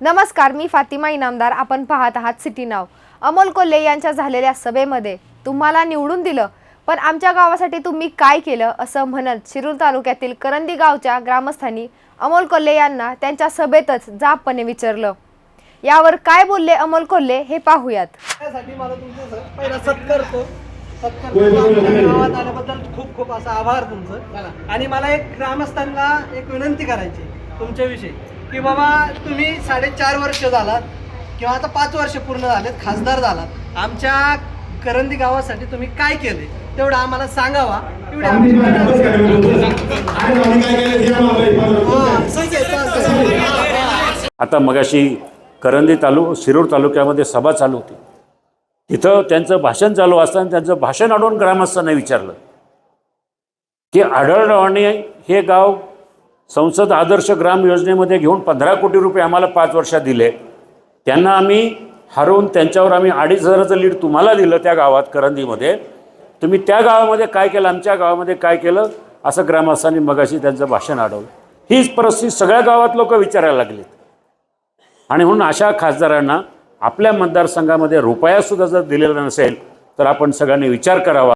नमस्कार मी फातिमा इनामदार. आपण पाहत आहात सिटी नाव. अमोल कोल्हे यांच्या झालेल्या सभेमध्ये तुम्हाला निवडून दिलं पण आमच्या गावासाठी तुम्ही काय केलं असं म्हणत शिरूर तालुक्यातील करंदी गावच्या ग्रामस्थांनी अमोल कोल्हे यांना त्यांच्या सभेतच जापपणे विचारलं. यावर काय बोलले अमोल कोल्हे हे पाहूयात. त्यासाठी मला तुमचं स- पहिला सत्कार करतो सत्कार करतो. आमच्या गावात आल्याबद्दल खूप खूप असा आभार तुमचं. आणि मला एक ग्रामस्थांना एक विनंती करायची तुमच्याविषयी. की बाबा तुम्ही साडेचार वर्ष झालात किंवा आता पाच वर्ष पूर्ण झालेत खासदार झालात. आमच्या करंदी गावासाठी तुम्ही काय केले? तेवढं आम्हाला सांगावा. हां, चालतंय. आता मगाशी करंदी तालु शिरूर तालुक्यामध्ये सभा चालू होती. तिथं त्यांचं भाषण चालू असताना त्यांचं भाषण अडवून ग्रामस्थांना विचारलं की आढळरावाने हे गाव संसद आदर्श ग्राम योजनेमध्ये घेऊन पंधरा कोटी रुपये आम्हाला पाच वर्षात दिले. त्यांना आम्ही हरवून त्यांच्यावर आम्ही अडीच हजाराचं लीड तुम्हाला दिलं त्या गावात करंदीमध्ये. तुम्ही त्या गावामध्ये काय केलं आमच्या गावामध्ये काय केलं असं ग्रामस्थांनी मगाशी त्यांचं भाषण अडवलं हीच परिस्थिती सगळ्या गावात लोक विचारायला लागलीत. आणि म्हणून अशा खासदारांना आपल्या मतदारसंघामध्ये रुपयासुद्धा जर दिलेला नसेल तर आपण सगळ्यांनी विचार करावा.